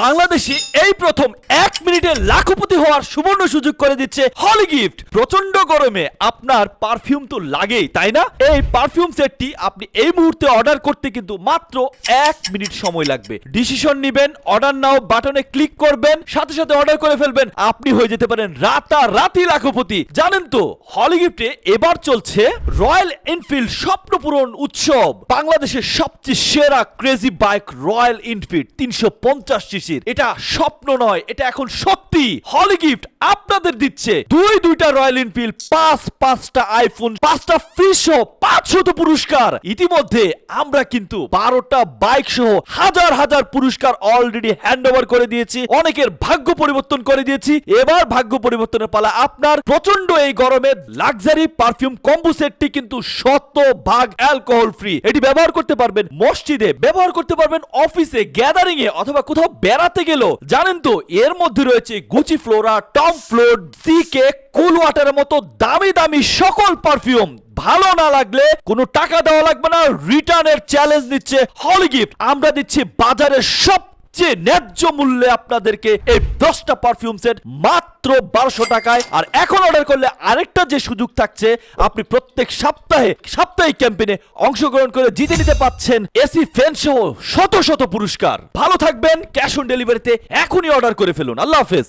বাংলাদেশে এই প্রথম এক মিনিটে লাখপতি হওয়ার সুবর্ণ সুযোগ করে দিচ্ছে হলি গিফট। প্রচণ্ড গরমে আপনার পারফিউম তো লাগেই, তাই না? এই পারফিউম সেটটি আপনি এই মুহূর্তে অর্ডার করতে কিন্তু মাত্র এক মিনিট সময় লাগবে। ডিসিশন নিবেন, অর্ডার নাও বাটনে ক্লিক করবেন, সাথে সাথে অর্ডার করে ফেলবেন। আপনি হয়ে যেতে পারেন রাতারাতি লাখপতি। জানেন তো, হলি গিফটে এবার চলছে রয়্যাল এনফিল্ড স্বপ্ন পূরণ উৎসব। বাংলাদেশের সবচেয়ে সেরা ক্রেজি বাইক রয়্যাল এনফিল্ড, তিনশো পঞ্চাশ সিসির এটা স্বপ্ন নয়, এটা এখন সত্যি। হলি গিফট আপনাদের দিচ্ছে। দুই, দুইটা রয়্যাল এনফিল্ড পাঁচ, পাঁচটা আইফোন পাঁচটা ফ্রি সহ, পাঁচশত পুরস্কার। ইতিমধ্যে আমরা কিন্তু বারোটা বাইক সহ হাজার হাজার পুরস্কার অলরেডি হ্যান্ড ওভার করে দিয়েছি। অনেকের ভাগ্য পরিবর্তন করে দিয়েছি। এবার ভাগ্য পরিবর্তনের পালা আপনার। প্রচণ্ড এই গরমে লাক্সারি পারফিউম কম্বো সেটটি কিন্তু শত ভাগ অ্যালকোহল ফ্রি এটি ব্যবহার করতে পারবেন মসজিদে, ব্যবহার করতে পারবেন অফিসে গ্যাদারিং এ অথবা কোথাও বেড়াতে গেল। জানেন তো, এর মধ্যে রয়েছে Gucci Flora Tom Ford CK cool ওয়াটারের মতো দামি দামি সকল পারফিউম ভালো না লাগলে কোনো টাকা দেওয়া লাগবে না রিটার্নের চ্যালেঞ্জ দিচ্ছে হলি গিফট আমরা দিচ্ছি বাজারের সব সবচেয়ে ন্যায্য মূল্যে আপনাদেরকে এই দশটা পারফিউম সেট মাত্র বারোশো টাকায়। আর এখন অর্ডার করলে আরেকটা যে সুযোগ থাকছে, আপনি প্রত্যেক সপ্তাহে, সাপ্তাহিক ক্যাম্পেইনে অংশগ্রহণ করে জিতে নিতে পাচ্ছেন এসি ফ্যান সহ শত শত পুরস্কার। ভালো থাকবেন ক্যাশ অন ডেলিভারিতে এখনই অর্ডার করে ফেলুন। আল্লাহ হাফেজ।